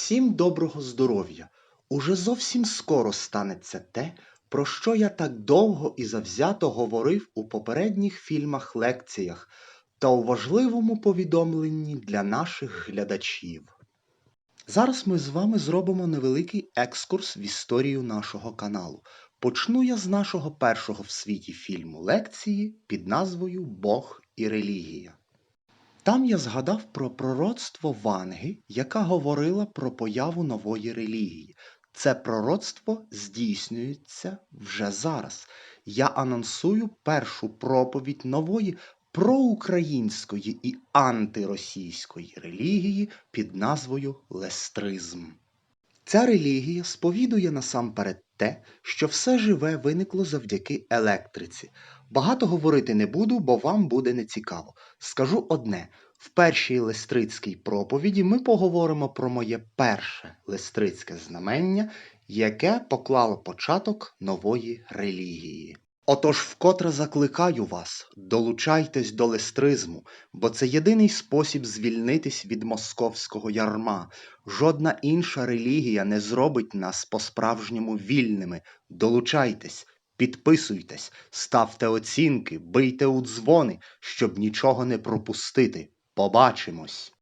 Всім доброго здоров'я! Уже зовсім скоро станеться те, про що я так довго і завзято говорив у попередніх фільмах-лекціях та у важливому повідомленні для наших глядачів. Зараз ми з вами зробимо невеликий екскурс в історію нашого каналу. Почну я з нашого першого в світі фільму лекції під назвою Бог і релігія. Там я згадав про пророцтво Ванги, яка говорила про появу нової релігії. Це пророцтво здійснюється вже зараз. Я анонсую першу проповідь нової проукраїнської і антиросійської релігії під назвою Лестризм. Ця релігія сповідує насамперед те, що все живе виникло завдяки електриці. Багато говорити не буду, бо вам буде нецікаво. Скажу одне: в першій лестрицькій проповіді ми поговоримо про моє перше лестрицьке знамення, яке поклало початок нової релігії. Отож, вкотре закликаю вас, долучайтесь до лестризму, бо це єдиний спосіб звільнитись від московського ярма. Жодна інша релігія не зробить нас по-справжньому вільними. Долучайтесь, підписуйтесь, ставте оцінки, бийте у дзвони, щоб нічого не пропустити. Побачимось!